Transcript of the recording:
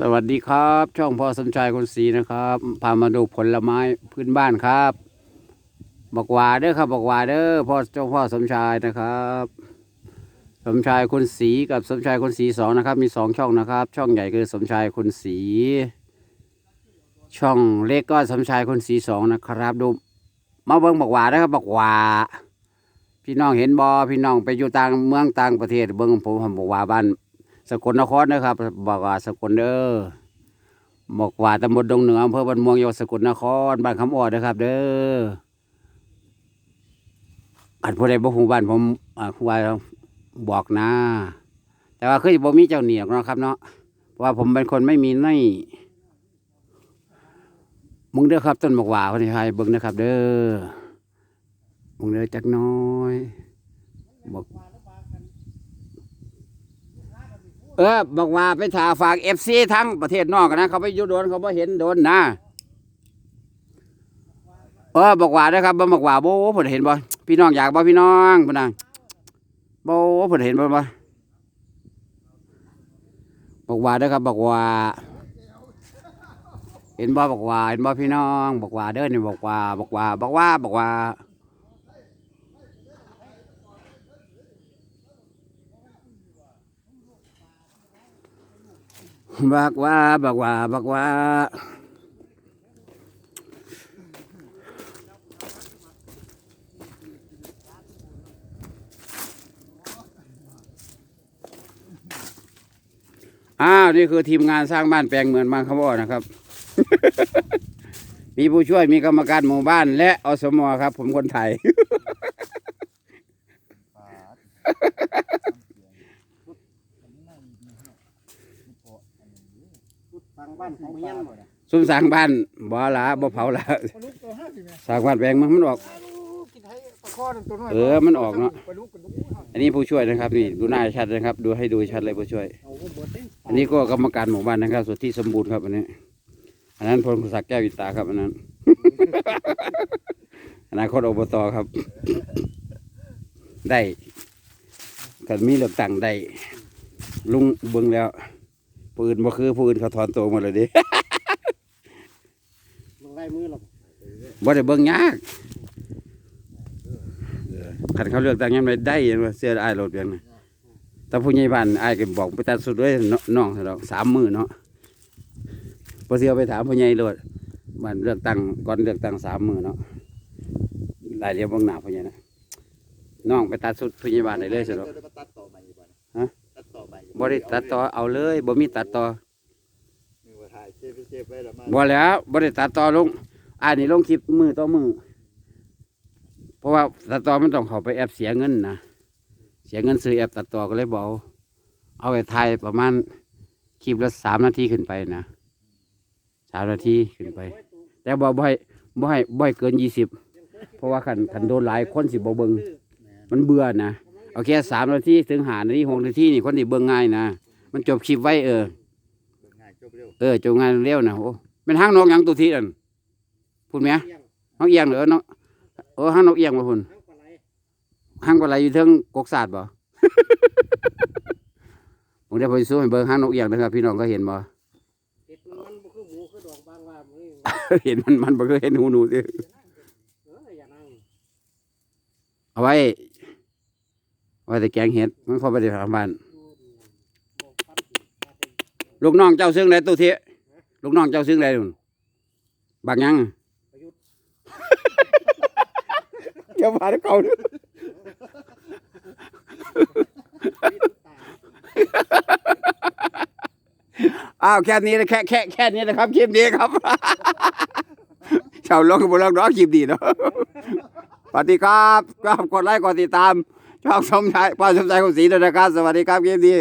สวัสดีครับ ช่องพ่อสมชายคนศรีนะครับ พามาดูผลไม้พื้นบ้านครับบอกหวาเด้อครับบอกหวาเด้อพ่อเจ้าพ่อสมชายนะครับ สมชายคนศรีกับสมชายคนศรีสองนะครับ มีสองช่องนะครับ ช่องใหญ่คือสมชายคนศรีช่องเล็กก็สมชายคนศรีสองนะครับ ดูมาเบิ้งบอกหวาเด้อครับบอกหวาพี่น้องเห็นบอพี่น้องไปอยู่ต่างเมืองต่างประเทศเบิ้งผมผมบอกหว่าบ้าน สกลนครนะครับบอกว่าสกลเด้อบอกว่าตำบลดงเหนืออำเภอบ้านม่วงจังหวัดสกลนครบ้านคำอ้อนะครับ เด้ออันผู้ใดบ่ฮู้บ้านผมอ่าผู้ว่าบอกนะ แต่ว่าคือบ่มีเจ้าเหนียกเนาะครับ เนาะเพราะว่าผมเป็นคนไม่มีในมึงเด้อครับ ต้นบอกว่าคนไทยเบิ่งนะครับ เด้อมึงเด้อจักน้อยบอก เออบอกว่าไปถ่าฝากเอฟซีทั้งประเทศนอกนะเขาไปยุโดนเขาไ่เห็นโดนนะเออบอกว่าเด้อครับบ่บอกว่าโบ้ผมเห็นบ่พี่น้องอยากบ่พี่น้องพี่น้องโบ้ผมเห็นบ่บ่บอกว่าเด้อครับบอกว่า เห็นบ่บอกว่าเห็นบ่พี่น้อง บอกว่าเด้อนี่บอกว่า บอกว่า บอกว่าบอกว่า บอกว่าบอกว่าบอกว่าอ้าวนี่คือทีมงานสร้างบ้านแปลงเหมือนบางคำว่านะครับ มีผู้ช่วยมีกรรมการหมู่บ้าน และอสมอครับ ผมคนไทย ทาง บ้านของเมียนหมดอะซุ่มสร้างบ้านบ่ละบ่เผาละปลาลูกตัวห้าสิบแม่สร้างบ้านแปลงมันมันออกกินให้ปลาคอหนึ่งตัวน้อยเออมันออกเนอะปลาลูกกันลูกอันนี้ผู้ช่วยนะครับนี่ดูหน้าชัดนะครับ ดูให้ดูชัดเลยผู้ช่วยเอาเบิดเด้อันนี้ก็กรรมการหมู่บ้านนะครับสุทธิสมบูรณ์ครับอันนี้ อันนั้นพลศักดิ์แก้ววิตาครับอันนั้นอนาคตอบตครับ ได้กันมีเลือกตั้งได้ลุงเบิ่งแล้ว ผู้อื่นบ่คือผู้อื่นเขาถอนตัวหมดเลยเดิ ลงไล่มือหรอกบ่ได้เบิ่งยากขันเขาเลือกตั้งยังไงได้เห็นว่าเสื้ออ้ายรถเพียงนะแต่ผู้ใหญ่บ้านอ้ายก็บอกไปตัดสุดด้วยน้องเถอะดอกสามมือเนาะพอเสียไปถามผู้ใหญ่รถบ้านเลือกตั้งก่อนเลือกตั้งสามมือเนาะรายเดียวเบางหน้าผู้ใหญ่นะน้องไปตัดสุดผู้ใหญ่บ้านได้เลยสิดอก ตัด บ่ได้ตัดต่อเอาเลยบ่มีตัดต่อมือว่าถ่ายเชฟเชฟไว้แล้วมาบ่แล้วบ่ได้ตัดต่อลงอันนี้ลงคลิปมือต่อมือ เพราะว่าตัดต่อมันต้องเข้าไปแอปเสียเงินนะเสียเงินซื้อแอปตัดต่อก็เลยบอกเอาไปถ่ายประมาณคลิปละสามนาทีขึ้นไปนะสามนาทีขึ้นไป แต่บ่บ่ให้บ่ให้บ่ให้เกินยี่สิบเพราะว่าขันขันโดนหลายคนสิบ่เบิงมันเบื่อนะ เอาแค่สามนาทีถึงหานาทีหกนาทีนี่คนที่เบิ่งง่ายนะมันจบคลิปไว้เออง่ายจบเร็วเออจบงานเร็วนะโอ้เป็นห้างนกหยังตัวที่นั่นพูดไหมนกเอียงเหรอน้องเออห้างนกเอียงมาพุ่นทั้งปลาไหลห้างปลาไหลอยู่เทิงกกศาสตร์บ่ผมได้ไปสู้ให้เบิ่งห้างนกเอียงนะครับ พี่น้องก็เห็นบ่เห็ดมันบ่คือหมูคือดอกบางว่ามือเห็นมันมันบ่เคยเห็นหูหนูสิเอออย่านั่งเอาไว้เอา ไว้แต่แกงเห็ดมันพอไปได้ทางบ้านบอกปั๊บปั๊บลูกน้องเจ้าซึ่งไรตัวเทะลูกน้องเจ้าซึ่งไรนู่นบักหยังประยุทธ์เจ้าพาเขาเด้อตายอ้าวแค่นี้นะแค่แค่แค่นี้นะครับคลิปนี้ครับ ชาวโลกบุรีรัมย์คลิปดีเนาะสวัสดีครับก็กดไลค์กดติดตาม ช่องสมชายป้าสมชายคุณศรีด้วยนะครับสวัสดีครับเกมดี